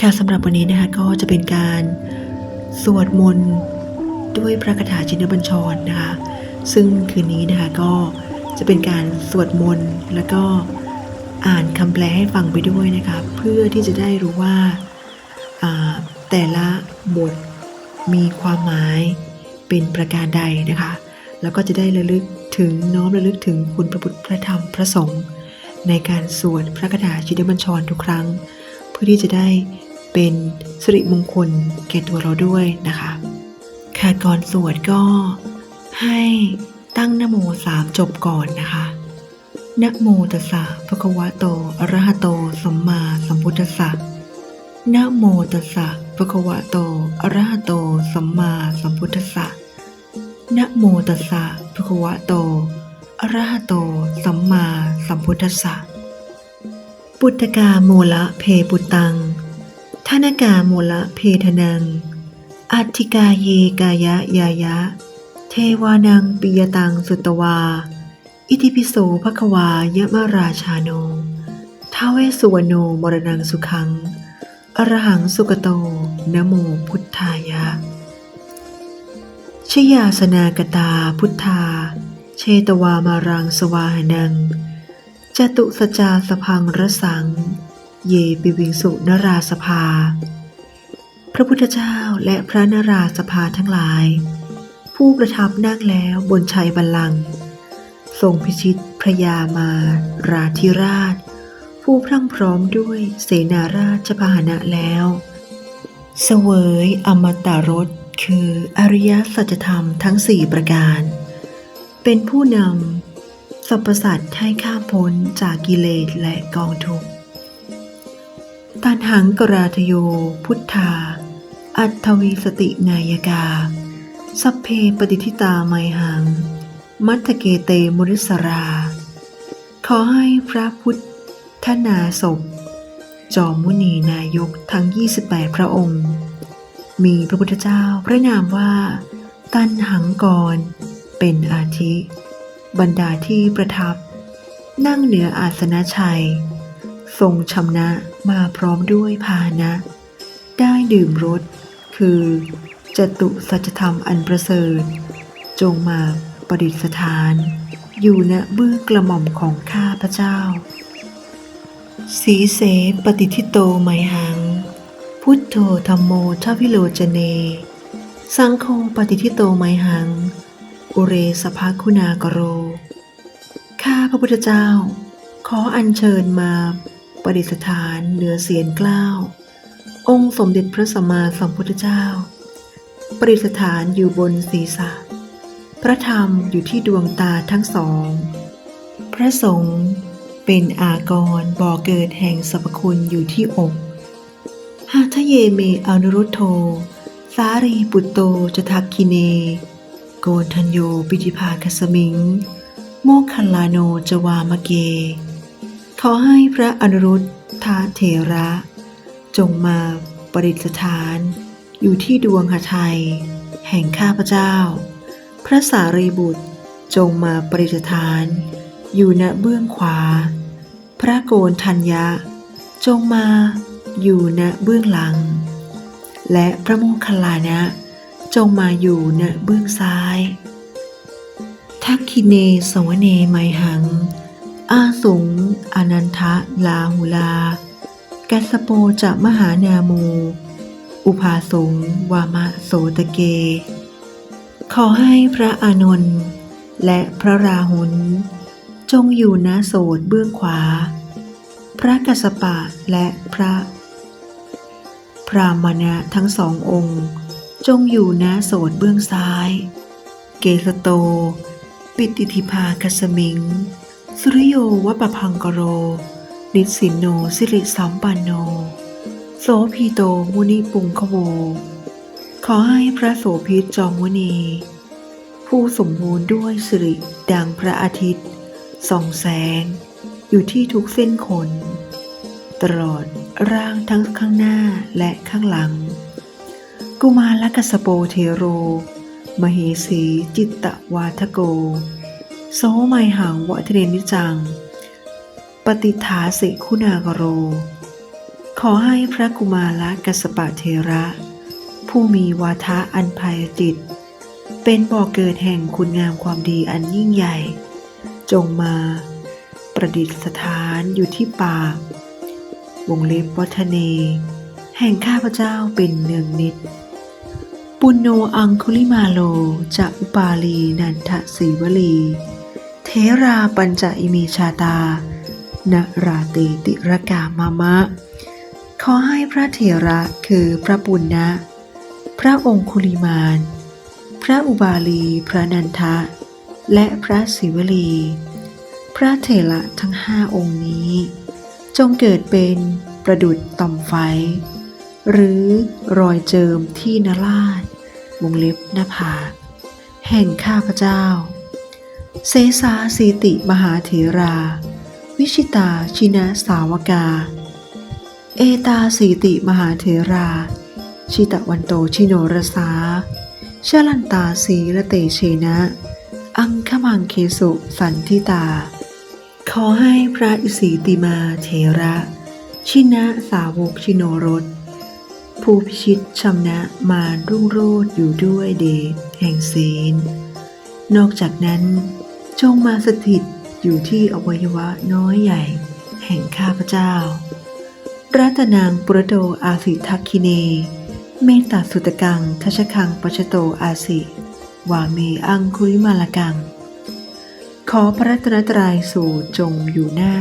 ค่ะสำหรับวันนี้นะคะก็จะเป็นการสวดมนต์ด้วยพระคาถาชินบัญชรนะคะ ซึ่งคืนนี้นะคะก็จะเป็นการสวดมนต์แล้วก็อ่านคำแปลให้ฟังไปด้วยนะคะเพื่อที่จะได้รู้ว่าอ่าแต่ละบทมีความหมายเป็นประการใดนะคะ แล้วก็จะได้ระลึกถึงน้อมระลึกถึงคุณพระพุทธพระธรรมพระสงฆ์ในการสวดพระคาถาชินบัญชรทุกครั้ง เพื่อที่จะได้เป็นสิริมงคลแก่ตัวเราด้วยนะคะค่ะก่อนสวดก็ให้ตั้งนโมสามจบก่อนนะคะนะโมตัสสะภะคะวะโตอะระหะโตสัมมาสัมพุทธัสสะนะโมตัสสะภะคะวะโตอะระหะโตสัมมาสัมพุทธัสสะนะโมตัสสะภะคะวะโตอะระหะโตสัมมาสัมพุทธัสสะ ปุตตกาโมละเพปุตังทานกาโมละเพทนัง อัติกาเยกายะยายะ เทวานังปิยตังสุตวา อิติปิโสภควายะมราชาโนท้าวเวสุวรรณโนมรณังสุขัง อรหังสุกโตนะโมพุทธายะ ชยาสนากตาพุทธา เชตวามารังสวาหนัง จตุสจาสพังระสัง เยปิวิงสุนราสภา พระพุทธเจ้าและพระนราสภาทั้งหลาย ผู้ประทับนั่งแล้วบนชัยบัลลังก์ทรงพิชิตพระยามาราธิราช ผู้พรั่งพร้อมด้วยเสนาราชพาหนะแล้ว เสวยอมตะรสคืออริยสัจธรรมทั้งสี่ประการ เป็นผู้นำ สรรพสัตว์ให้ข้ามพ้นจากกิเลสและกองทุกข์ตันหังกราทโย พุทธา อัตถวีสตินายกา สัพเพปฏิทิตาไมหัง มัทธเกเตมุริสรา ขอให้พระพุทธนาศพจอมมุนีนายกทั้ง 28 พระองค์ มีพระพุทธเจ้าพระนามว่า ตันหังกร เป็นอาทิ บรรดาที่ประทับ นั่งเหนืออาสนะชัย ทรงชำนะมาพร้อมด้วยพาหนะ ได้ดื่มรสคือจตุสัจธรรมอันประเสริฐ จงมาประดิษฐาน อยู่ณเบื้องกระหม่อมของข้าพระเจ้า สีเสปฏิทิโตไมหัง พุทโธธรรมโมทวิโลจเน สังโฆปฏิทิโตไมหัง อุเรสภคุณากโร ข้าพระพุทธเจ้า ขออัญเชิญมาประดิษฐานเหนือเสียนกล้าว องค์สมเด็จพระสัมมาสัมพุทธเจ้า ประดิษฐานอยู่บนศีรษะ พระธรรมอยู่ที่ดวงตาทั้งสอง พระสงฆ์เป็นอากรบ่อเกิดแห่งสรรพคุณอยู่ที่อก หากทะเยเมอนุรุโธสารีปุตโตจทักคิเน โกนทัญโยปิธิภาคสมิง โมคคัลลาโนจวามเก ขอให้พระอนุรุตทาเถระ จงมาประดิษฐาน อยู่ที่ดวงหทัย แห่งข้าพเจ้า พระสารีบุตรจงมาประดิษฐาน อยู่ณเบื้องขวา พระโกนทัญญะ จงมาอยู่ณเบื้องหลัง และพระโมคคัลลานะ จงมาอยู่ณเบื้องซ้าย ทักคิเนสวเนไมหัง อาสุง อนันทะลาหุลา กัสโปจะมหานาโม อุภาสงวามะโสตเก ขอให้พระอานนท์และพระราหุลจงอยู่ณโสดเบื้องขวา พระกัสสปะและพระ พรามณะทั้งสององค์ จงอยู่ณโสดเบื้องซ้าย เกสโต ปิติธิภาคสมิง สุริโยวปพังกโร นิสินโนสิริสัมปันโน โสพีโตมุนิปุงคโว ขอให้พระโสพิตจอมมุนี ผู้สมบูรณ์ด้วยสิริดังพระอาทิตย์ส่องแสง อยู่ที่ทุกเส้นขน ตลอดร่างทั้งข้างหน้าและข้างหลัง กุมารกัสโปเทโร มเหสีจิตตวาทโก โสไมหังวัทเรนิจัง ปฏิฐาสิคุณากโร ขอให้พระกุมารกัสปะเทระ ผู้มีวาทะอันภัยจิต เป็นบ่อกเกิดแห่งคุณงามความดีอันยิ่งใหญ่ จงมาประดิษฐานอยู่ที่ปากวงเล็บวัฒเน แห่งข้าพเจ้าเป็นเนืองนิด ปุณโนอังคุลิมาโลจะอุปาลีนันทศีวลี เทราปัญจอิมีชาตา นราติติรกามามะ ขอให้พระเถระคือพระปุณณะพระองคุลิมาน พระอุบาลี พระนันทะ และพระศิวลี พระเถระทั้งห้าองค์นี้ จงเกิดเป็นประดุจต่อมไฟหรือรอยเจิมที่นราช วงเล็บหน้าผากแห่งข้าพเจ้า เสสาสีติมหาเถรา วิชิตาชินะสาวกา เอตาสีติมหาเถรา ชิตะวันโตชิโนรสาชลันตาสีละเตเชนะ อังคมังเคสุสันทิตา ขอให้พระอิสีติมาเถระ ชินะสาวกชิโนรส ผู้พิชิตชำนะมารุ่งโรจน์อยู่ด้วยเดชแห่งศีล นอกจากนั้น จงมาสถิตอยู่ที่อวัยวะน้อยใหญ่ แห่งข้าพเจ้า รัตนางปุระโตอาสิทักคิเน เมตตาสุตกังทัชคังปัชโตอาสิวาเมอังคุริมาลกัง ขอพระรัตนตรัยสูตรจงอยู่หน้า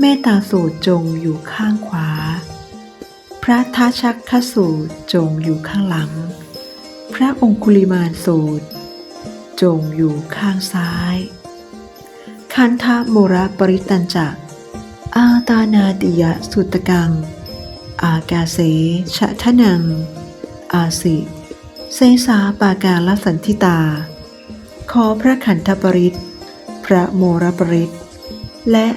เมตตาสูตรจงอยู่ข้างขวา พระทัชักขสูตรจงอยู่ข้างหลัง พระองคุลิมานสูตร จงอยู่ข้างซ้าย คันธะโมระปริตันจักอาตานาติยะสุตกัง อากาเสชะทะนัง อาสิเซสาปากาลสันทิตา ขอพระขันธปริตพระโมรปริตและ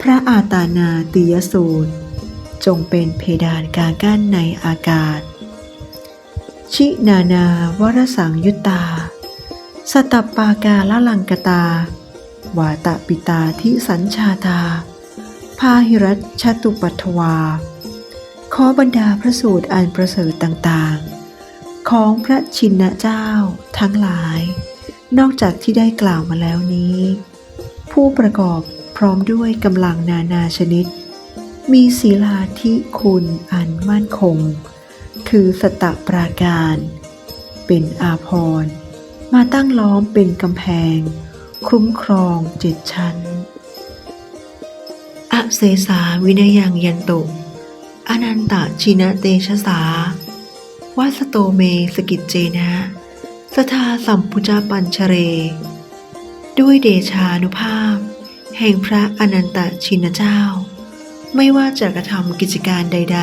พระอาตานาติยสูตร จงเป็นเพดานกากั้นในอากาศ ชินานาวรสังยุตตา สตัปปากาละลังกตา วาตปิตาทิสัญชาตา พาหิรัชชตุปัทวา ขอบรรดาพระสูตรอันประเสริฐต่างๆ ของพระชินเจ้าทั้งหลาย นอกจากที่ได้กล่าวมาแล้วนี้ ผู้ประกอบพร้อมด้วยกำลังนานาชนิด มีศีลาธิคุณอันมั่นคง คือสตะปราการ เป็นอาภรมาตั้งล้อมเป็นกำแพง คุ้มครองเจ็ดชั้น อเสสาวินยังยันตุอนันตชินะเตชะสาวาสโตเมสกิจเจนะ สทาสัมพุจาปัญชเร ด้วยเดชานุภาพ แห่งพระอนันตชินเจ้า ไม่ว่าจะกระทำกิจการใด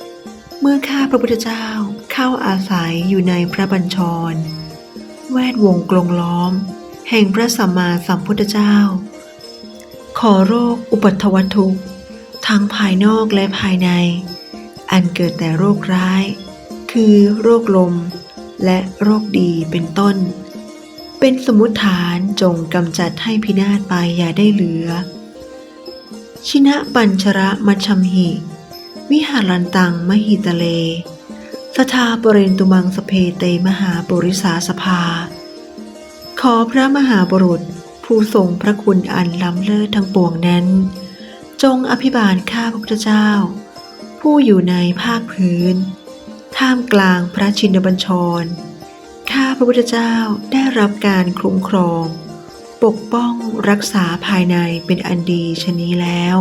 ๆ เมื่อข้าพระพุทธเจ้าเข้าอาศัยอยู่ในพระบัญชร แวดวงกลงล้อม แห่งพระสัมมาสัมพุทธเจ้า ขอโรคอุปัทวทุกข์ทั้งภายนอกและภายใน อันเกิดแต่โรคร้าย คือโรคลม และโรคดีเป็นต้น เป็นสมมุติฐานจงกำจัดให้พินาศไปอย่าได้เหลือ ชินะปัญชระมัชชัมหิ วิหารันตังมหิตะเล สทาปเรนตุมังสเพเตมหาปุริสาสภา ขอพระมหาบุรุษผู้ทรงพระคุณอันล้ำเลิศทั้งปวงนั้น จงอภิบาลข้าพระพุทธเจ้า ผู้อยู่ในภาคพื้น ท่ามกลางพระชินบัญชร ข้าพระพุทธเจ้าได้รับการคุ้มครอง ปกป้องรักษาภายในเป็นอันดีชนี้แล้ว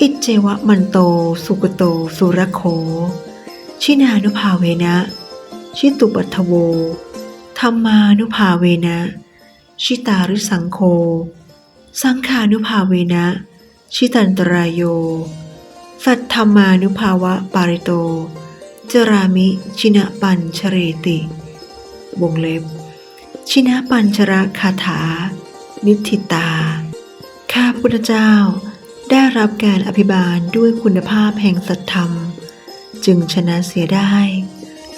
อิจเจวะมันโต สุกโต สุรโค ชินานุภาเวนะ ชิตุปัทโว ธรรมานุภาเวนะ ชิตาริสังโค สังขานุภาเวนะ ชิตันตรายโย สัทธรรมานุภาวะปาริโต จรามิชินะปัญชเรติ วงเล็บ ชินะปัญชระคาถานิธิตา ข้าพุทธเจ้าได้รับการอภิบาลด้วยคุณภาพแห่งสัตธรรม จึงชนะเสียได้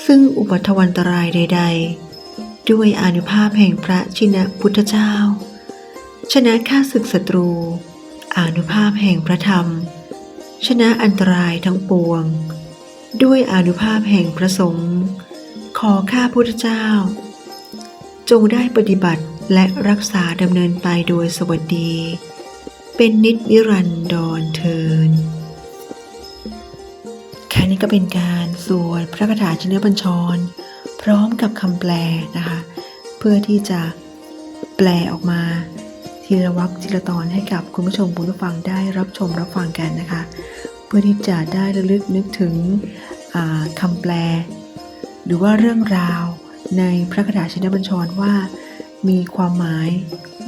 ซึ่งอุปัทวันตรายใด ๆ ด้วยอนุภาพแห่งพระชินพุทธเจ้า ชนะข้าศึกศัตรู อนุภาพแห่งพระธรรม ชนะอันตรายทั้งปวง ด้วยอนุภาพแห่งพระสงฆ์ขอข้าพุทธเจ้า จงได้ปฏิบัติและรักษาดำเนินไปโดยสวัสดี เป็นนิจนิรันดรเทินแค่นี่ก็เป็นการสวดพระคาถาชินบัญชร พร้อมกับคำแปลนะคะ เพื่อที่จะแปลออกมาทีละวรรคทีละตอนให้กับคุณผู้ชมผู้ฟังได้รับชมรับฟังกันนะคะ เพื่อที่จะได้ระลึกนึกถึงคำแปล หรือว่าเรื่องราว ในพระคาถาชินบัญชรว่า มีความหมาย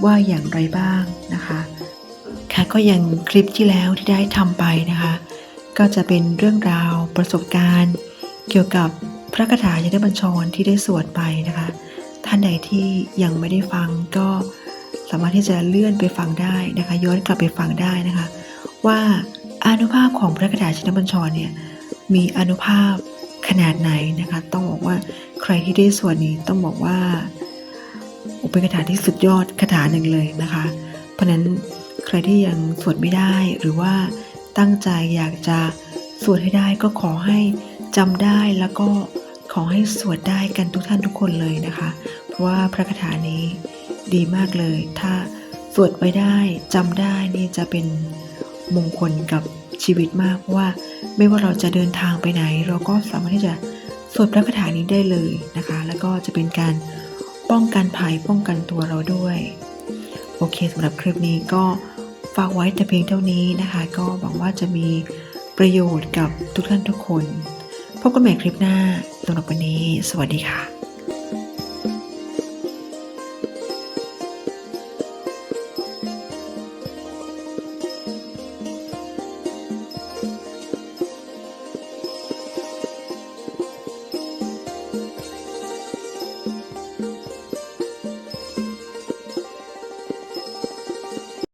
ว่าอย่างไรบ้างนะคะค่ะก็อย่างคลิปที่แล้วที่ได้ทำไปนะคะ ก็จะเป็นเรื่องราวประสบการณ์ เกี่ยวกับพระคาถาชินบัญชรที่ได้สวดไปนะคะ ท่านใดที่ยังไม่ได้ฟังก็สามารถที่จะเลื่อนไปฟังได้นะคะ ย้อนกลับไปฟังได้นะคะ ว่าอนุภาพของพระคาถาชินบัญชรเนี่ยมีอนุภาพขนาดไหนนะคะ ต้องบอกว่า ใครที่ได้สวดนี้ต้องบอกว่าอ้เป็นคาถาที่สุดยอดคาถาหนึ่งเลยนะคะ เพราะฉะนั้นใครที่ยังสวดไม่ได้หรือว่าตั้งใจอยากจะสวดให้ได้ก็ขอให้จำได้แล้วก็ขอให้สวดได้กันทุกท่านทุกคนเลยนะคะ เพราะว่าพระคาถานี้ดีมากเลย ถ้าสวดไปได้จำได้นี่จะเป็นมงคลกับชีวิตมากเพราะว่าไม่ว่าเราจะเดินทางไปไหน เราก็สามารถที่จะ สวดพระคาถานี้ได้เลยนะคะ แล้วก็จะเป็นการป้องกันภัยป้องกันตัวเราด้วย โอเคสำหรับคลิปนี้ก็ฝากไว้แต่เพียงเท่านี้นะคะ ก็หวังว่าจะมีประโยชน์กับทุกท่านทุกคน พบกันใหม่คลิปหน้าสำหรับวันนี้ สวัสดีค่ะ